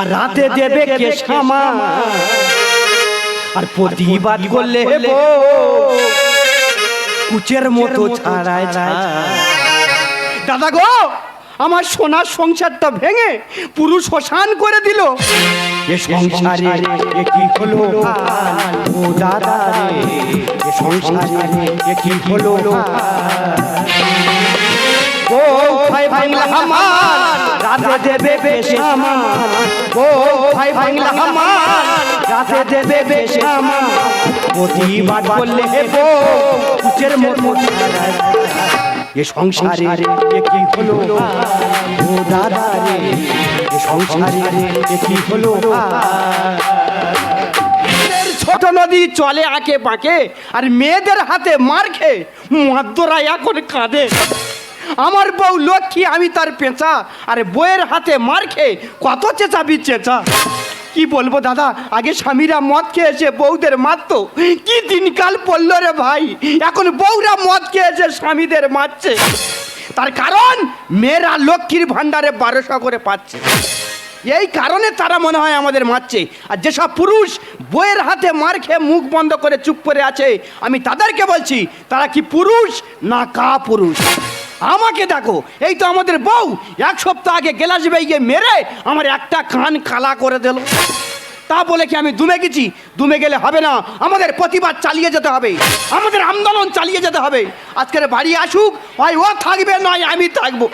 আর রাতে দেবে কে সামা আর প্রতিবাদ করলে কুচের মতো ছাড়ায় দাদা গো আমার সোনার সংসারটা ভেঙে পুরো শ্মশান করে দিল। এ সংসারে এ কি হলো? ও দাদা রে এ সংসারে এ কি হলো? ও বাংলা আমার রাতে দেবে বেশে আমার ও ভাই বাংলা আমার রাতে দেবে বেশে আমার প্রতিবাদ করলে হেবো কুচের মতো। এ সংসারে এ কি হলো? ও দাদা রে এ সংসারে এ কি হলো? ছোট নদী চলে আঁকে বাঁকে আর মেয়েদের হাতে মার খেয়ে মদ্যরা এখন কাঁদে। আমার বউ লক্ষ্মী, আমি তার পেঁচা। আর বইয়ের হাতে মার খেয়ে কত চেঁচাবি চেঁচা। কি বলব দাদা, আগে স্বামীরা মদ খেয়েছে, বউদের মারতো। কি দিনকাল পড়ল রে ভাই? এখন বউরা মদ খেয়েছে, স্বামীদের মারছে। তার কারণ, মেয়েরা লক্ষ্মীর ভাণ্ডারে বারোশো করে পাচ্ছে। এই কারণে তারা মনে হয় আমাদের মারছে। আর যেসব পুরুষ বইয়ের হাতে মার খেয়ে মুখ বন্ধ করে চুপ করে আছে, আমি তাদেরকে বলছি, তারা কি পুরুষ না কা পুরুষ আমাকে দেখো এই তো আমাদের বউ। এক সপ্তাহ আগে গেলাস বেগে মেরে আমার একটা কান খালা করে দিল। তা বলে কি আমি দুমে গেছি? দুমে গেলে হবে না। আমাদের প্রতিবাদ চালিয়ে যেতে হবে। আমাদের আন্দোলন চালিয়ে যেতে হবে। আজকের বাড়ি আসুক, হয় ও থাকবে, নয় আমি থাকব।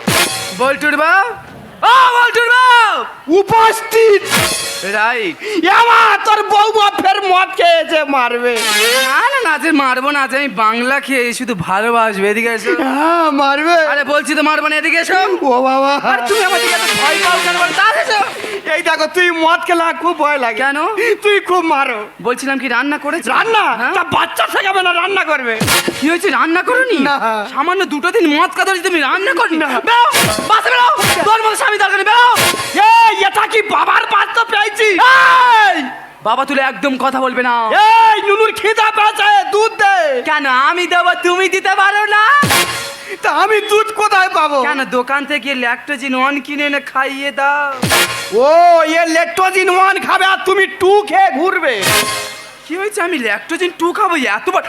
বলটুর বাপ ও বল্টুর বাপ। উপস্থিত। রাইট। এমা তোর বৌমা ফের মদ খেয়েছে মারবে। না না না যে মারবো না যে আমি বাংলা খেয়ে শুধু ভালোবাসবে এদিকে এসো। হ্যাঁ মারবে। আরে বলছি তো মারবো না এদিকে এসো। ও বাবা। আর তুমি আমার দিকে এত ভয় পাও কেন? বলো এসো। এই দেখো তুই মদ খেলা খুব ভয় লাগে। কেন? তুই খুব মারো। বলছিলাম কি রান্না করেছ? রান্না? হ্যাঁ? তা বাচ্চা শেখাবে না রান্না করবে। কি হয়েছে রান্না করনি? না। সামান্য দুটো দিন মদ কাদা তুমি রান্না করনি? না। বেরো বাসে বেরো। তোর মতো স্বামী দরকার বেরো। এই এটা কি বাবার বাচ্চা পেয়েছি? এই! বাবা তুলে একদম কথা বলবে না। এই নুনুর খিদা পেয়েছে দুধ দে। কেন আমি দেবো তুমি দিতে পারো না? তা আমি দুধ কোথায় পাবো কেন দোকান থেকে ল্যাকটোজিন ওয়ান কিনে এনে খাইয়ে দাও ও এ লেকটোজিন ওয়ান খাবে আর তুমি টু খেয়ে ঘুরবে কি হয়েছে আমি ল্যাকটোজিন টু খাবো এতবার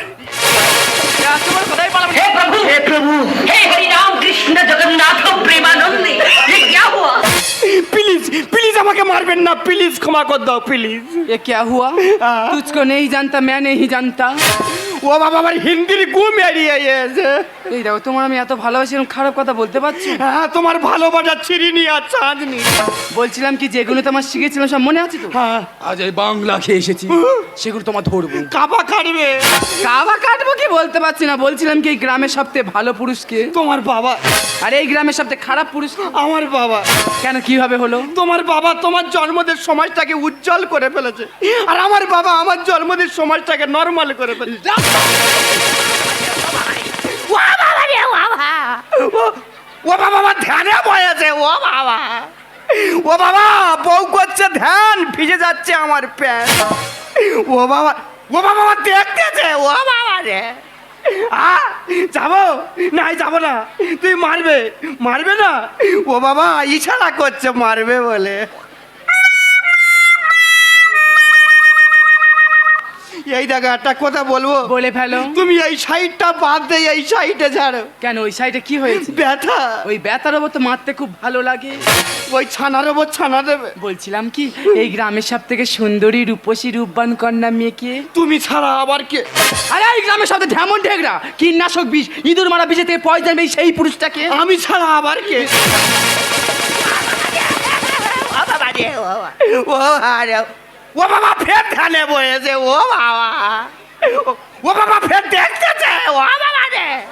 এতবার কোথায় পালাবো हे प्रभु हे प्रभु हे हरि राम कृष्ण जगन्नाथ प्रेमानंद ये क्या हुआ প্লিজ প্লিজ আমাকে মারবেন না প্লিজ ক্ষমা কর দাও প্লিজ ये क्या हुआ हाँ। तुझको नहीं जानता मैं नहीं जानता ও বাবা আমার হিন্দির গুম এড়িয়ে গেছে। এই দেখো তোমার আমি এত ভালোবাসি এরকম খারাপ কথা বলতে পারছি? হ্যাঁ তোমার ভালোবাসা ছিড়িনি আর চাঁদনি বলছিলাম কি যেগুলো তোমার শিখেছিলাম সব মনে আছে তো? হ্যাঁ। আজ এই বাংলা খেয়ে এসেছি সেগুলো তোমার ধরবো। কাবা কাটবে। কাবা কাটবো কি বলতে পারছি না বলছিলাম কি এই গ্রামের সবথেকে ভালো পুরুষকে। তোমার বাবা। আর এই গ্রামের সবথেকে খারাপ পুরুষ আমার বাবা। কেন কীভাবে হলো? তোমার বাবা তোমার জন্মদিন সমাজটাকে উজ্জ্বল করে ফেলেছে। আর আমার বাবা আমার জন্মদিন সমাজটাকে নর্মাল করে ফেলেছে। ও বাবা ও বাবা। বউ করছে ধ্যান, ভিজে যাচ্ছে আমার ও বাবা ও বাবা ও বাবা রে। যাব? নাই, যাব না। তুই মারবে মারবে না? ও বাবা, ইশারা করছে, মারবে বলে। এই দেখো একটা কথা বলব বলে ফেলো তুমি এই সাইডটা বাদ দে এই সাইডে ছাড়ো কেন ওই সাইডে কি হয়েছে ব্যথা ওই ব্যথার ওপর তো মারতে খুব ভালো লাগে ওই ছানার ওপর ছানা দেবে বলছিলাম কি এই গ্রামের সব থেকে সুন্দরী রূপসী রূপবান কন্যা মেয়েকে তুমি ছাড়া আবার কে আরে এই গ্রামের সব ঢেমন ঢেগরা কীটনাশক বিষ ইঁদুর মারা বিষে থেকে পয়সা নেই সেই পুরুষটাকে আমি ছাড়া আবার কে ও আরে ও বাবা ফের ধানে বয়েছে, ও বাবা। ও- বাবা ফের দেখতেছে, ও বাবা রে।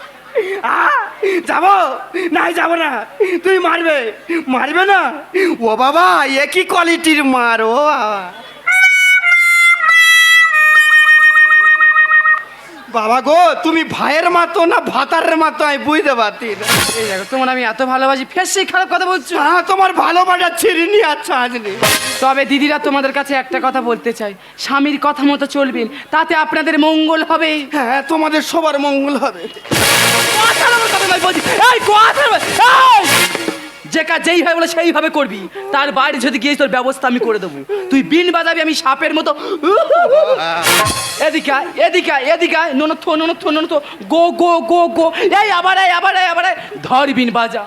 যাব? নাই যাব না। তুই মারবে। মারবে না? ও বাবা একই কোয়ালিটির মার, ও বাবা। বাবা গো তুমি ভাইয়ের মাতো না ভাতারের মাতো? আমি বুঝতে পারছি। না এই দেখো তোমার আমি এত ভালোবাসি ফের সেই খারাপ কথা বলছো? হ্যাঁ তোমার ভালোবাসা ছিড়িনি আচ্ছা আজনি তবে দিদিরা তোমাদের কাছে একটা কথা বলতে চাই স্বামীর কথা মতো চলবেন তাতে আপনাদের মঙ্গল হবে। হ্যাঁ তোমাদের সবার মঙ্গল হবে। কথার কথা নয় বলছি। এই, কথার এই! যে কাজ যেইভাবে বলে সেইভাবে করবি। তার বাইরে যদি গিয়ে তোর ব্যবস্থা আমি করে দেবো। তুই বিন বাজাবি, আমি সাপের মতো। এদিকা এদিকা এদিকা ননথ ননথ ননথ গো গো গো গো। এই আবার আয় আবার আয়, আবার ধর বিন বাজা।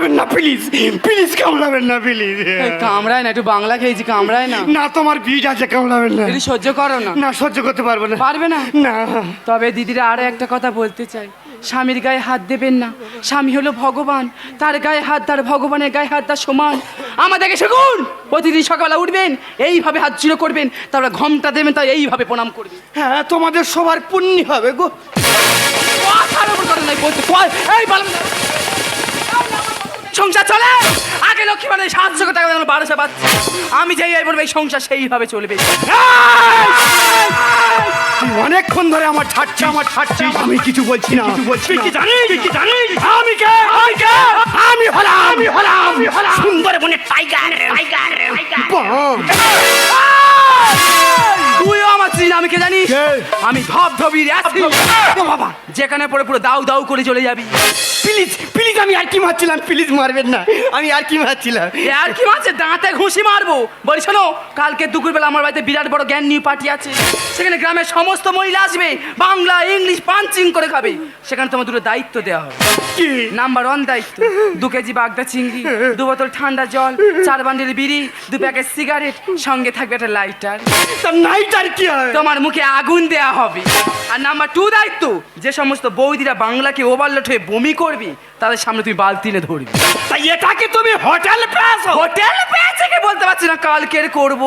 কামড়াবেন না প্লিজ প্লিজ কামড়াবেন না প্লিজ কামড়ায় না একটু বাংলা খেয়েছি কামড়ায় না। না তোমার বীজ আছে কামড়াবেন না। এটি সহ্য করো না। না সহ্য করতে পারব না। পারবে না? না। তবে দিদিরা আরও একটা কথা বলতে চাই স্বামীর গায়ে হাত দেবেন না। স্বামী হলো ভগবান। তার গায়ে হাত তার ভগবানের গায়ে হাত তার সমান। আমাদেরকে শিখুন প্রতিদিন সকালবেলা উঠবেন এইভাবে হাত চিরো করবেন তারপরে ঘমটা দেবেন তাই এইভাবে প্রণাম করবেন। হ্যাঁ তোমাদের সবার পুণ্য হবে গো। কথার উপর কথা নাই বলতে এই চলে আগে লক্ষ্মী মানে সাতশো টাকা দেন বারোশো পাচ্ছে আমি যেই এই বলব এই সংসার সেইভাবে চলবে তুই অনেকক্ষণ ধরে আমার ছাড়ছে আমার ছাড়ছে আমি কিছু বলছি না কিছু বলছি কি জানিস কি জানিস আমি কে আমি কে আমি হলাম আমি হলাম আমি হলাম সুন্দরবনের টাইগার টাইগার টাইগার বাম। আমার চিন আমি কে জানিস কে? আমি ধব ধবির বাবা যেখানে পরে পুরো দাউ দাউ করে চলে যাবি। প্লিজ প্লিজ আমি আর কি মারছিলাম? প্লিজ মারবেন না। আমি আর কি মারছিলাম? আর কি মারছে? দাঁতে ঘুষি মারবো। বলি শোনো কালকে দুপুরবেলা আমার বাড়িতে বিরাট বড় জ্ঞান নিউ পার্টি আছে। সেখানে গ্রামের সমস্ত মহিলা আসবে বাংলা ইংলিশ পাঞ্চিং করে খাবে। সেখানে তোমার দুটো দায়িত্ব দেওয়া হবে। কি? নাম্বার ওয়ান দায়িত্ব দু কেজি বাগদা চিংড়ি দু বোতল ঠান্ডা জল চার বান্ডিল বিড়ি দু প্যাকেট সিগারেট সঙ্গে থাকবে একটা লাইটার তার নাইট কি তোমার মুখে আগুন দেয়া হবে। আর নাম্বার টু দায়িত্ব যে সমস্ত বৌদিরা বাংলাকে ওভারলোড হয়ে বমি করবি তাদের সামনে তুমি বালতিনে ধরবি। তাই এটাকে তুমি হোটেল পেয়েছ হোটেল পেয়েছে কে বলতে পারছি না কালকের করব।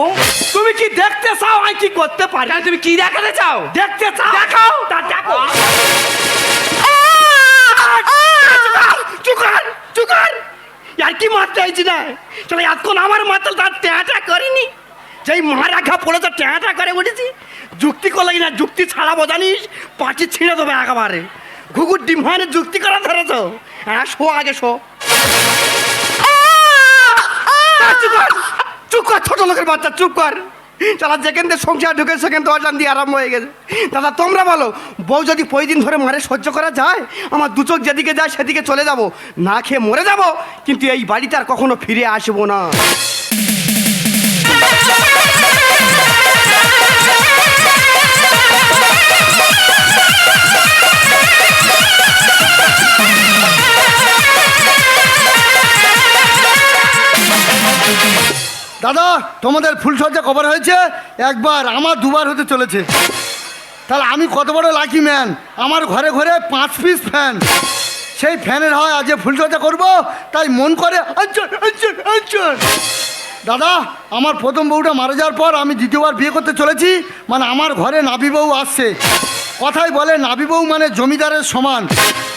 তুমি কি দেখতে চাও আমি কি করতে পারি? তুমি কি দেখাতে চাও? দেখতে চাও? দেখাও। তা দেখো। চুকার চুকার আর কি মারতে হয়েছি না চলো এতক্ষণ আমার মাত্র তার ট্যাঁটা করিনি। যেই মহারাখা পড়ে তো ট্যাঁটা করে উঠেছি। যুক্তি করলাই না যুক্তি ছাড়াবো জানিস? পাটি ছিঁড়ে দেবে একেবারে। ঘুঘুর ডিম হয় যুক্তি করা ধরে তো। হ্যাঁ শো আগে শো। চুপ কর চুপ কর ছোট লোকের বাচ্চা চুপ কর। তারা যেখান থেকে সংসার ঢুকে সেখান থেকে অজান দিয়ে আরম্ভ হয়ে গেছে। দাদা তোমরা বলো বউ যদি দিন ধরে মারে সহ্য করা যায়? আমার দু চোখ যেদিকে যায় সেদিকে চলে যাব। না খেয়ে মরে যাব কিন্তু এই বাড়িতে আর কখনো ফিরে আসব না। দাদা, তোমাদের ফুলসজ্জা কভার হয়েছে? একবার আমার দুবার হতে চলেছে। তাহলে আমি কত বড় লাকি ম্যান আমার ঘরে ঘরে পাঁচ পিস ফ্যান সেই ফ্যানের হয়, আজ ফুলসজ্জা করব, তাই মন করে আচ্ছা আচ্ছা আচ্ছা। দাদা, আমার প্রথম বউটা মারা যাওয়ার পর আমি দ্বিতীয়বার বিয়ে করতে চলেছি মানে আমার ঘরে নাবি বউ আসছে। কথাই বলে নাবি বউ মানে জমিদারের সমান।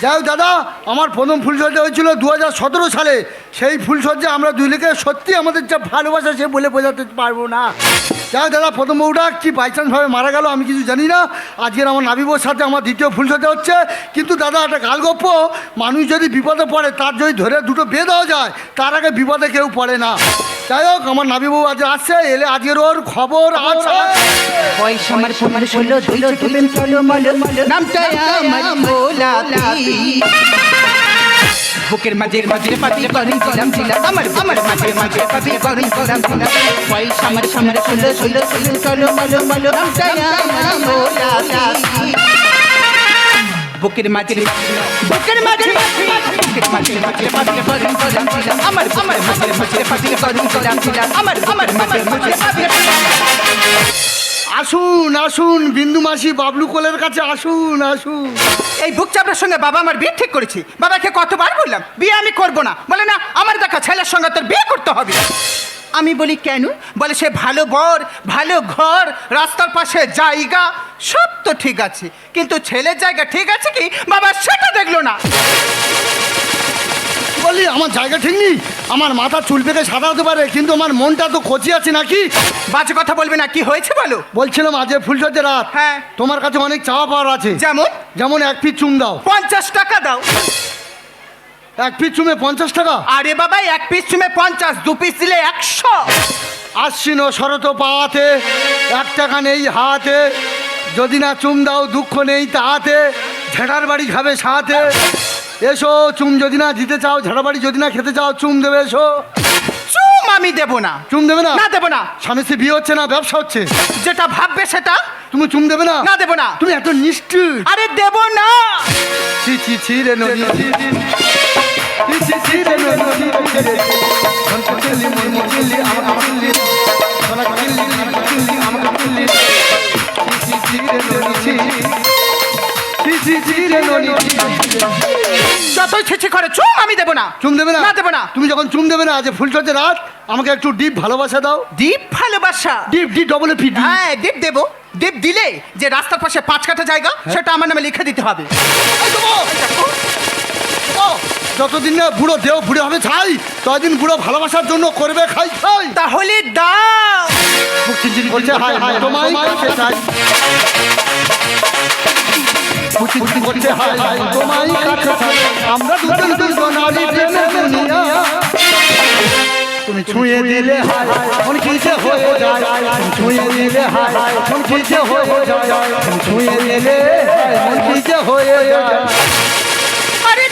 যাই দাদা, আমার প্রথম ফুলসজ্জা হয়েছিল দু হাজার সতেরো সালে। সেই ফুলসজ্জা আমরা দুই লিখে সত্যি আমাদের যা ভালোবাসা সে বলে বোঝাতে পারব না। যাই হোক দাদা প্রথম বউটা কি বাই বাইচান্সভাবে মারা গেল আমি কিছু জানি না। আজকের আমার নাবি বউর সাথে আমার দ্বিতীয় ফুল সাথে হচ্ছে। কিন্তু দাদা একটা গালগপ্প মানুষ যদি বিপদে পড়ে তার যদি ধরে দুটো বেয়ে দেওয়া যায় তার আগে বিপদে কেউ পড়ে না। যাই হোক আমার নাবি বউ আজ আসছে এলে আজকের ওর খবর আছে পয়সা আমার তোমার ষোলো দুলো তুমি চলো মলো নামটা আমার গোলাপি। বুকের মাঝে মাঝে পাপি করিম দিলাম আমার আমার মাঝে মাঝে পাপি করিম দিলাম পয়সা আমার সামনে ষোলো ষোলো ষোলো চলো মলো মলো বুকের মাঝে বুকের মাঝে বুকের মাঝে মাঝে পাপি করিম দিলাম আমার আমার মাঝে মাঝে পাপি করিম দিলাম আমার আমার মাঝে মাঝে পাপি আসুন আসুন, বিন্দু মাসি বাবলু কোলের কাছে আসুন আসুন। এই বুক সঙ্গে বাবা আমার বিয়ে ঠিক করেছি। বাবাকে কতবার বললাম, বিয়ে আমি করব না। বলে, না, আমার দেখা ছেলের সঙ্গে তোর বিয়ে করতে হবে। আমি বলি, কেন? বলে, সে ভালো বর, ভালো ঘর, রাস্তার পাশে জায়গা, সব তো ঠিক আছে। কিন্তু ছেলের জায়গা ঠিক আছে কি? বাবা সেটা দেখল না। বললি আমার জায়গা ঠিক নেই। আমার মাথা চুল পেকে সাদা হতে পারে কিন্তু আমার মনটা তো কচি আছে নাকি? বাজে কথা বলবে না কি হয়েছে বলো? বলছিলাম আজ ফুলসজ্জা রাত। হ্যাঁ। তোমার কাছে অনেক চাওয়া পাওয়ার আছে। যেমন? যেমন এক পিস চুম দাও। পঞ্চাশ টাকা দাও। এক পিস চুমে পঞ্চাশ টাকা? আরে বাবা এক পিস চুমে পঞ্চাশ দু পিস দিলে একশো। আশ্বিন শরত পাতে এক টাকা নেই হাতে। যদি না চুম দাও দুঃখ নেই তাহাতে। ঝেড়ার বাড়ি খাবে সাথে। এসো চুম যদি না দিতে চাও ঝেড়া বাড়ি যদি না খেতে চাও চুম দেবে এসো চুম আমি দেব না চুম দেবে না না দেবো না স্বামী স্ত্রী বিয়ে হচ্ছে না ব্যবসা হচ্ছে যেটা ভাববে সেটা তুমি চুম দেবে না না দেবো না তুমি এত নিষ্ঠুর আরে দেব না ছি ছি ছি রে নদী ছি ছি ছি রে নদী মন ছি ছি রে নদী যতই ছিছি করে চুম আমি দেব না চুম দেবে না না দেবো না তুমি যখন চুম দেবে না আজ ফুলচর্চে রাত আমাকে একটু ডিপ ভালোবাসা দাও ডিপ ভালোবাসা ডিপ ডিপ ডবল ফি ডিপ হ্যাঁ দীপ দেবো দীপ দিলে যে রাস্তার পাশে পাঁচ কাঠা জায়গা সেটা আমার নামে লিখে দিতে হবে যতদিন না বুড়ো দেহ বুড়ো হবে ছাই ততদিন বুড়ো ভালোবাসার জন্য করবে খাই খাই তাহলে দাও বলছে হাই হাই তোমায় চাই হাই তোমায় কাছে আমরা দুজন দুজন নারী প্রেমে দুনিয়া। তুমি ছুঁয়ে দিলে হাই মন কিসে হয়ে যায়। তুমি ছুঁয়ে দিলে হাই মন কিসে হয়ে যায়। তুমি ছুঁয়ে দিলে হাই মন কিসে হয়ে যায়। আরে!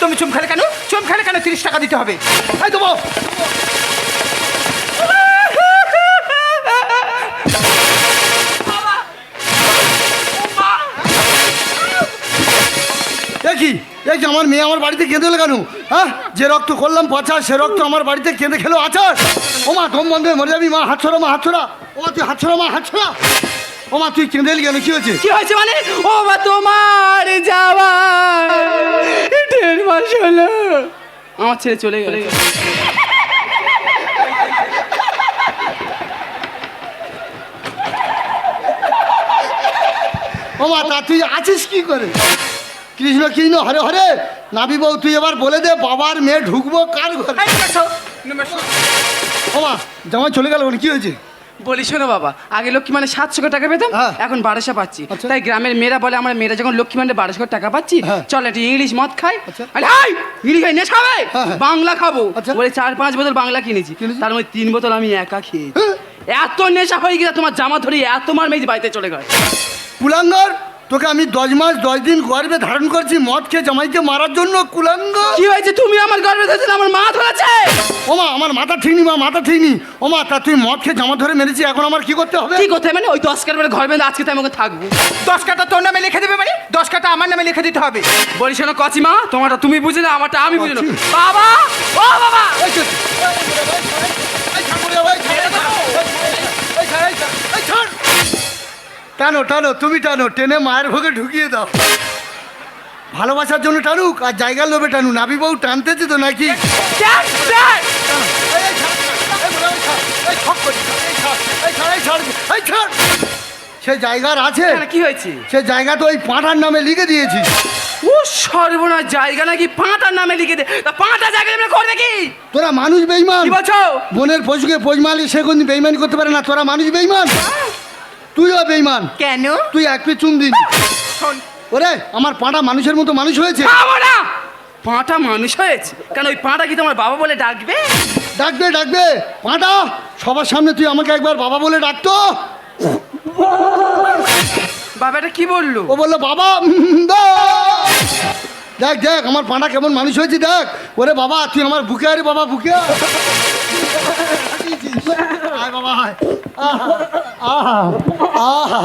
তুমি চুম খেলে কেন? চুম খেলে কেন তিরিশ টাকা দিতে হবে? এই দেবো যে আমার মেয়ে আমার বাড়িতে কেঁদে এলো কেন? হ্যাঁ? যে রক্ত করলাম পচা সে রক্ত আমার বাড়িতে কেঁদে খেলো আচার ও মা দম বন্ধ মরে যাবি মা হাত ছড়া মা হাত ছড়া ও মা তুই হাত ছড়া মা হাত ছড়া ও মা তুই কেঁদে এলি কেন? কি হয়েছে? কি হয়েছে মানে? ও বা তোমার যাওয়া দেড় মাস হলো। আমার ছেলে চলে গেল। ও মা তা তুই আছিস কি করে? কৃষ্ণ কৃষ্ণ হরে হরে নাবি বউ তুই এবার বলে দে বাবার মেয়ে ঢুকবো কার ঘরে এই নেমে এসো, নেমে এসো। ও মা জামাই চলে গেল কি হয়েছে বলি শোনো বাবা আগে লক্ষ্মী মানে সাতশো টাকা পেতাম হ্যাঁ। এখন বারোশো পাচ্ছি আচ্ছা। তাই গ্রামের মেয়েরা বলে আমার মেয়েরা যখন লক্ষ্মী মানে বারোশো টাকা পাচ্ছি হ্যাঁ। চল একটু ইংলিশ মদ খাই। আরে হাই ইংলিশ খাই নেশা খাবে। বাংলা খাব আচ্ছা। বলে চার পাঁচ বোতল বাংলা কিনেছি? তার মধ্যে তিন বোতল আমি একা খেয়েছি হ্যাঁ। এত নেশা হয়ে গেছে তোমার জামা ধরি এত মার মেয়ে বাড়িতে চলে গেল কুলাঙ্গার তোকে আমি দশ মাস দশ দিন গর্বে ধারণ করছি মদ খেয়ে জামাইকে মারার জন্য কুলাঙ্গ। কি হয়েছে? তুমি আমার গর্বে ধরেছিলে আমার মা ধরেছে? ও মা আমার মাথা ঠিক নি মা মাথা ঠিক নি ও মা তা তুই মদ খেয়ে জামা ধরে মেরেছি এখন আমার কি করতে হবে? কি করতে মানে ওই দশ কার ঘর বেঁধে আজকে তো আমাকে থাকব। দশ কাটা তোর নামে লিখে দেবে মানে? দশ কাটা আমার নামে লিখে দিতে হবে। বলি শোনো কচিমা তোমারটা তুমি বুঝে না আমারটা আমি বুঝে না বাবা! ও বাবা! টানো টানো তুমি টানো টেনে মায়ের ভোগে ঢুকিয়ে দাও। ভালোবাসার জন্য টানুক আর জায়গার লোভে টানু নাবি বউ টানতেছে তো নাকি? করি। সে জায়গার আছে। কি হয়েছে? সে জায়গা তো ওই পাঁঠার নামে লিখে দিয়েছি। ও সর্বনাশ জায়গা নাকি পাঁটার নামে লিখে দে তা পাঁটা জায়গা নামে করবে কি? তোরা মানুষ বেইমান কি বলছো? বোনের পশুকে পোজমালি সে কোন বেইমানি করতে পারে না। তোরা মানুষ বেইমান তুইও বেইমান কেন? তুই এক পি চুন শোন। ওরে আমার পাঁটা মানুষের মতো মানুষ হয়েছে। খাব না পাঁটা মানুষ হয়েছে? কেন ওই পাঁটা কি তোমার বাবা বলে ডাকবে? ডাকবে ডাকবে। পাঁটা সবার সামনে তুই আমাকে একবার বাবা বলে ডাকতো। বাবাটা কি বলল? ও বলল বাবা উম। দেখ দেখ আমার পাঁটা কেমন মানুষ হয়েছে দেখ। ওরে বাবা তুই আমার বুকে আরে বাবা বুকে আয়। আয় বাবা আয়। আহা আহা আহা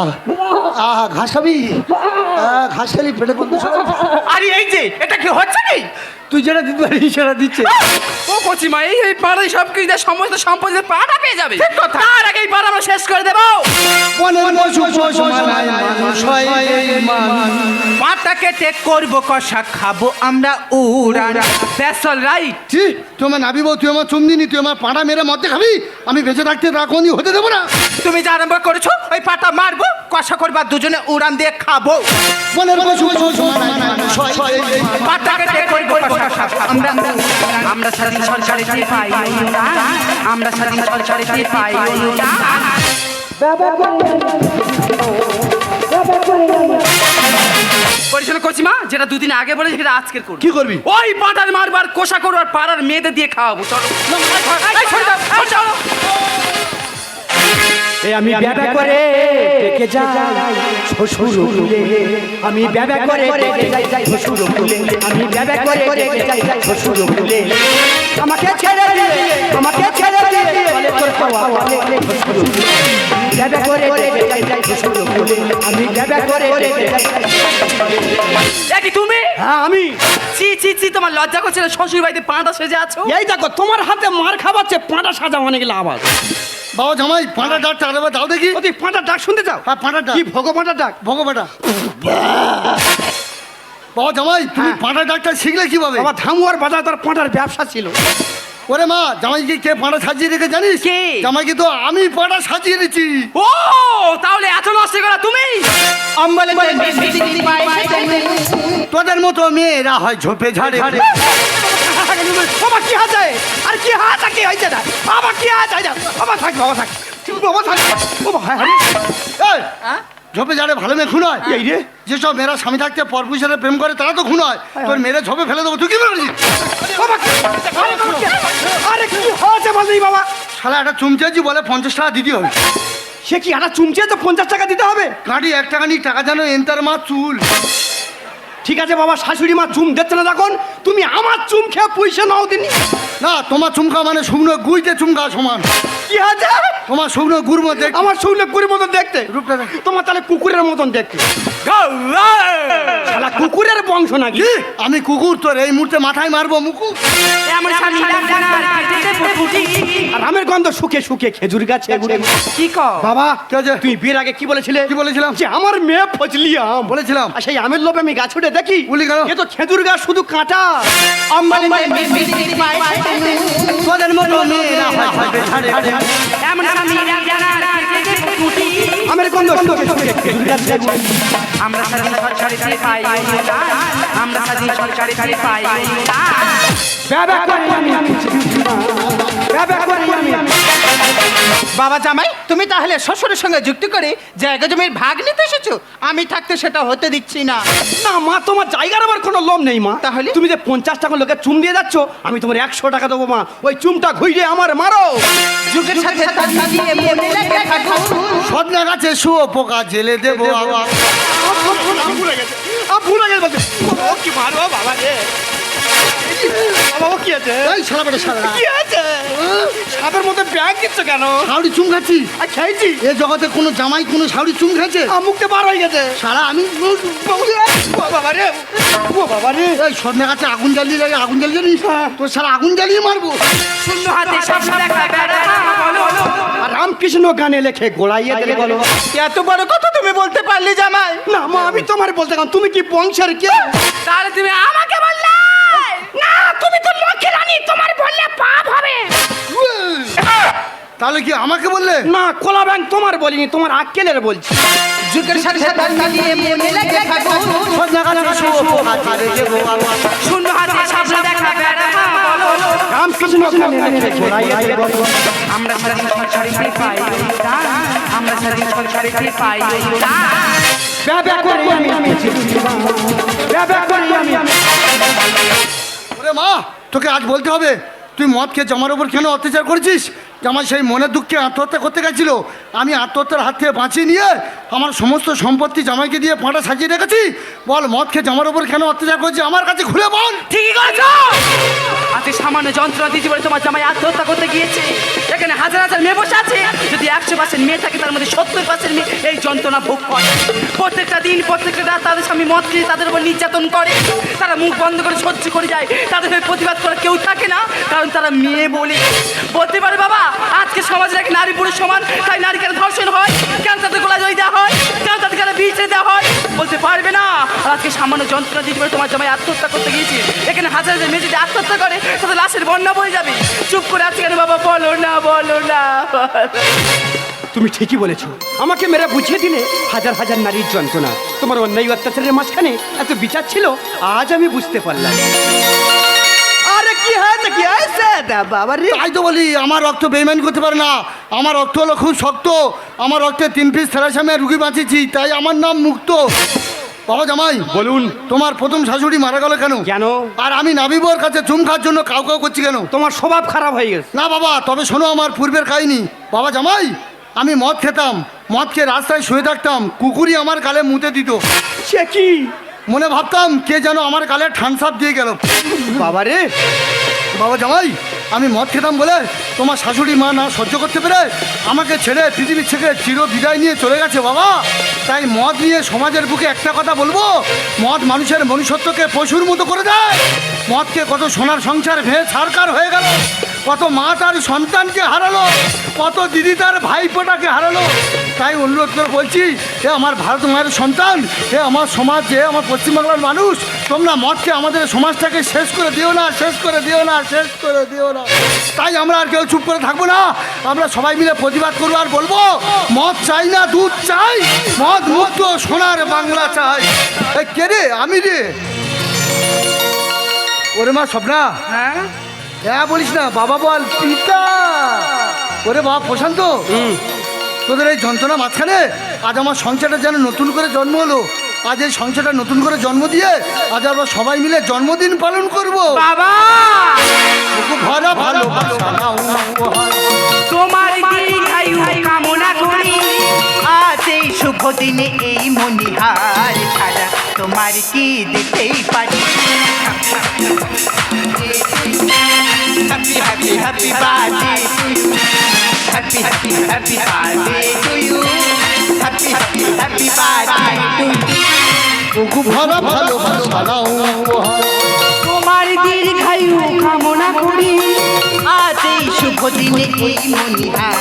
আহা ঘাস খাবি? ঘাস খালি পেটে বন্ধ আরে এই যে এটা কি হচ্ছে কি তুই যেটা দিতে পারিস সেটা দিচ্ছে। ও কচিমা এই এই পাড়ায় সব কিছু সমস্ত সম্পত্তি পাটা পেয়ে যাবে। তার আগে এই পাড়া আমরা শেষ করে দেবো। মনের পশু পশু মানুষ হয় বেঈমান। পাটটা কেটে করব কষা খাব আমরা উড়ান দ্যাটস অল রাইট ছি তুই আমার নাবি বউ তুই আমার চুমদিনি তুই আমার পাড়া মেরে মধ্যে খাবি আমি বেঁচে থাকতে তা কোনদিন হতে দেবো না তুমি যা আরম্ভ করেছ ওই পাটা মারবো কষা করবা দুজনে উড়ান দিয়ে খাব সয় এই, এই। পাটটা কেটে করব কষা খাব আমরা আমরা স্বাধীন সরকারি পাই আমরা স্বাধীন সরকারি পাই অনুদান পরিচালনা করছি মা যেটা দুদিন আগে বলে সেটা আজকের করব। কি করবি? ওই পাটার মারবার কোষা করব আর পাড়ার মেয়েদের দিয়ে খাওয়াবো। চলো। আমি ব্যাবা করে দেখে যাই। শ্বশুর কুলে আমি ব্যাবা করে দেখে যাই। শ্বশুর কুলে আমি ব্যাবা করে দেখে যাই। শ্বশুর কুলে আমাকে ছেড়ে দিয়ে আমাকে ছেড়ে দিয়ে বলে তোর পাওয়া বলে শ্বশুর ব্যাবা করে দেখে যাই। শ্বশুর কুলে আমি ব্যাবা করে দেখে যাই। এ কি তুমি? হ্যাঁ আমি। চি চি চি তোমার লজ্জা করছে না? শ্বশুর বাড়িতে পাঁটা সেজে আছো? এই দেখো তোমার হাতে মার খাবাচ্ছে পাঁটা সাজা অনেক আওয়াজ বাবা জামাই পাঁটা ডাকটা আরে দাও দেখি। ও তুই পাঁটার ডাক শুনতে চাও? হ্যাঁ পাঁটা ডাক। কি ভগবানটার ডাক? ভগবাটা বাবা জামাই তুমি হ্যাঁ। পাঁটা ডাকটা শিখলে কীভাবে? বাবা ধামুয়ার বাজার তার পাঁটার ব্যবসা ছিল। ওরে মা জামাইকে কে পাঁটা সাজিয়ে রেখে জানিস? কে? জামাইকে তো আমি পাঁটা সাজিয়ে দিচ্ছি। ও তাহলে এত নষ্ট করা তুমি? আম্বালে তোদের মতো মেয়েরা হয় ঝোপে ঝাড়ে বাবা কি আছে আর কি হাত কি হয়েছে না বাবা কি হাত হয়েছে বাবা থাক বাবা থাক। বাবা থাক। বাবা হ্যাঁ হ্যাঁ। এই, ঝোপে ঝাড়ে ভালো মেয়ে খুন হয় এই রে যেসব মেয়েরা স্বামী থাকতে পরপুষের প্রেম করে তারা তো খুন হয়। তোর মেয়েরা ঝোপে ফেলে দেবো তুই কি বলছিস? আরে কি- হয়েছে বলছি বাবা? শালা একটা চুমচেছি বলে পঞ্চাশ টাকা দিতে হবে। সে কি একটা চুমচে তো পঞ্চাশ টাকা দিতে হবে? কাঁটি এক টাকা নি টাকা যেন এন্তার মা চুল। ঠিক আছে বাবা শাশুড়ি মা চুম দিচ্ছে না তখন তুমি আমার চুম খেয়ে পয়সা নাও দিনি না তোমার চুমকা মানে শুকনো গুইতে চুমকা সমান কি আছে তোমার শুকনো গুড় মধ্যে আমার শুনলে কুকুরের মতন দেখতে রূপটা তোমার তাহলে কুকুরের মতন দেখতে শালা কুকুরের বংশ নাকি আমি কুকুর তোর এই মুহূর্তে মাথায় মারবো মুকু। আর আমের গন্ধ শুকে শুকে খেজুর গাছে ঘুরে কি বাবা কি হয়েছে? তুই বিয়ের আগে কি বলেছিলে কি বলেছিলাম? যে আমার মেয়ে ফজলি আম বলেছিলাম সেই আমের লোভে আমি গাছ উঠে দেখি বলি কেন? এ তো খেজুর গাছ শুধু কাঁটা তোদের মতো হয়। আমের গাছে ঘুরে আমরা সরকারি পাই আমরা সরকারি পাই অনুদান বাবা জামাই তুমি তাহলে শ্বশুরের সঙ্গে যুক্তি করে জায়গা জমির ভাগ নিতে এসেছ আমি থাকতে সেটা হতে দিচ্ছি না না মা তোমার জায়গার আমার কোনো লোভ নেই মা তাহলে? তুমি যে পঞ্চাশ টাকা লোকে চুম দিয়ে যাচ্ছ আমি তোমার একশো টাকা দেবো মা ওই চুমটা ঘুরিয়ে আমার মারো যুগের সাথে মনে গাছে শুয়ো পোকা জেলে দেবো আবার ভুলে গেছে ভুলে গেছে কি মারো বাবা রে বাবা কি আছে? এই শালা বেটা শালা। কি আছে? সাপের মধ্যে ব্যাগ দিচ্ছ কেন? শাউরি চুম খাচ্ছি। আর খেয়েছি? এ জগতে কোনো জামাই কোনো শাউরি চুম খেয়েছে? মুখতে বার হয়ে গেছে। শালা আমি বাবা রে ও বাবা রে। এই আগুন জ্বালিয়ে লাগে আগুন জ্বালিয়ে জানিস? তোর শালা আগুন জ্বালিয়ে মারবো। শূন্য হাতে সব দেখা বেড়া বলো আর রামকৃষ্ণ গানে লেখে গোড়াইয়ে দিলে বলো। এত বড় কথা তুমি বলতে পারলে জামাই। না মা আমি তোমার বলতে গেলাম তুমি কি বংশের কে তাহলে তুমি আমাকে বললে? তুমি তো লক্ষ্মী রানী তোমার বললে পাপ হবে তাহলে কি আমাকে বললে না কোলা ব্যাংক তোমার বলিনি তোমার আক্কেলের বলছি যুগের সাথে তাল মিলিয়ে মনে লেগে থাকো সদনা গাছে শুয়ো পোকা দেবো শূন্য হাতে সব দেখা বেড়া রামকৃষ্ণ আমরা পাই পাই অনুদান করি আমি করি আমি মা তোকে আজ বলতে হবে তুই মদ খেয়ে জামার উপর কেন অত্যাচার করেছিস? জামা সেই মনের দুঃখে আত্মহত্যা করতে গেছিল, আমি আত্মহত্যার হাত থেকে বাঁচিয়ে নিয়ে আমার সমস্ত সম্পত্তি জামাইকে দিয়ে পাঁটা সাজিয়ে রেখেছি। বল, মদ খেয়ে জামার ওপর কেন অত্যাচার করেছিস আমার কাছে খুলে বল। ঠিকই করেছ! আজকে সামান্য যন্ত্রণা দিয়েছি বলে তোমার জামাই আত্মহত্যা করতে গিয়েছে। এখানে হাজার হাজার মেয়ে বসে আছে। যদি একশো পার্সেন্ট মেয়ে থাকে, তার মধ্যে সত্তর পার্সেন্ট মেয়ে এই যন্ত্রণা ভোগ করে। প্রত্যেকটা দিন, প্রত্যেকটা রাত তাদের স্বামী মদ খেয়ে তাদের উপর নির্যাতন করে। তারা মুখ বন্ধ করে সহ্য করে যায়। তাদের প্রতিবাদ করে কেউ থাকে না, কারণ তারা মেয়ে বলে। বলতে পারে বাবা আজকে সমাজে নাকি নারী পুরুষ সমান, তাই নারী কেন ধর্ষণ হয় কেন তাদের গোলা জড়িয়ে দেওয়া হয় কেন তাদের কেন ছেড়ে দেওয়া হয়। বলতে পারবে না। আর আজকে সামান্য যন্ত্রণা দিতে পারে, তোমার জামাই আত্মহত্যা করতে গিয়েছি। এখানে হাজার হাজার মেয়ে যদি আত্মহত্যা করে তাহলে লাশের বন্যা বয়ে যাবে। চুপ করে আছি কেন বাবা? বলো না বলো না তুমি ঠিকই বলেছ। আমাকে মেরে বুঝিয়ে দিলে হাজার হাজার নারীর যন্ত্রণা। তোমার অন্যায় অত্যাচারের মাঝখানে এত বিচার ছিল, আজ আমি বুঝতে পারলাম। হয়েছে? কি হয়েছে? বাবা রে। তাই তো বলি আমার রক্ত বেইমানি করতে পারে না। আমার রক্ত হলো খুব শক্ত। আমার রক্তে তিন পিস থ্যালাসামিয়া রুগী বাঁচিয়েছি তাই আমার নাম মুক্ত। বাবা জামাই বলুন। তোমার প্রথম শাশুড়ি মারা গেল কেন? কেন? আর আমি নাবিবর কাছে চুম খাওয়ার জন্য কাউ কাউ করছি কেন? তোমার স্বভাব খারাপ হয়ে গেছে। না বাবা তবে শোনো আমার পূর্বের কাহিনী। বাবা জামাই আমি মদ খেতাম। মদ খেয়ে রাস্তায় শুয়ে থাকতাম। কুকুরই আমার গালে মুতে দিত। সে কি? মনে ভাবতাম কে যেন আমার গালে ঠানসাপ দিয়ে গেল। বাবা রে। বাবা জামাই, আমি মদ খেতাম বলে তোমার শাশুড়ি মা না সহ্য করতে পেরে আমাকে ছেড়ে পৃথিবীর থেকে চির বিদায় নিয়ে চলে গেছে বাবা। তাই মদ নিয়ে সমাজের বুকে একটা কথা বলব, মদ মানুষের মনুষ্যত্বকে পশুর মতো করে দেয়। মদকে কত সোনার সংসার ভেঙে ছাড়কার হয়ে গেল। কত মা তার সন্তানকে হারালো, কত দিদি তার ভাইপোটাকে হারালো। তাই অনুরোধ করে বলছি, হে আমার ভারত মায়ের সন্তান, হে আমার সমাজ, হে আমার পশ্চিমবাংলার মানুষ, তোমরা মদকে আমাদের সমাজটাকে শেষ করে দিও না, শেষ করে দিও না, শেষ করে দিও না। তাই আমরা আর কেউ চুপ করে থাকব না। আমরা সবাই মিলে প্রতিবাদ করব আর বলব, মদ চাই না, দুধ চাই, মদ মুক্ত সোনার বাংলা চাই। কে রে? আমি রে? ওরে মা স্বপ্না। হ্যাঁ? হ্যাঁ বলিস না। বাবা বল পিতা। ওরে বাবা প্রশান্ত। তোদের এই যন্ত্রণা মাঝখানে আজ আমার সংসারটা যেন নতুন করে জন্ম হলো। আজ এই সংসারটা নতুন করে জন্ম দিয়ে আজ আমরা সবাই মিলে জন্মদিন পালন করব। বাবা! ভরা ভালো নাও তোমার কামনা করি। আজ এই শুভ দিনে এই মনিহার ছাড়া তোমার কি দিতেই পারি? happy, happy, happy birthday to you. Happy, happy, happy birthday to you. Happy, happy, happy birthday to you. খুব ভালো ভালো ভালো ভালো তোমার দীর্ঘায়ু কামনা করি আজ এই শুভ দিনে এই মনিহার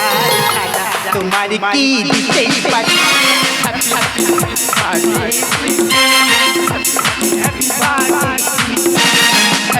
তোমার কি দিতে পারি happy, happy, happy birthday. Happy, happy, happy birthday.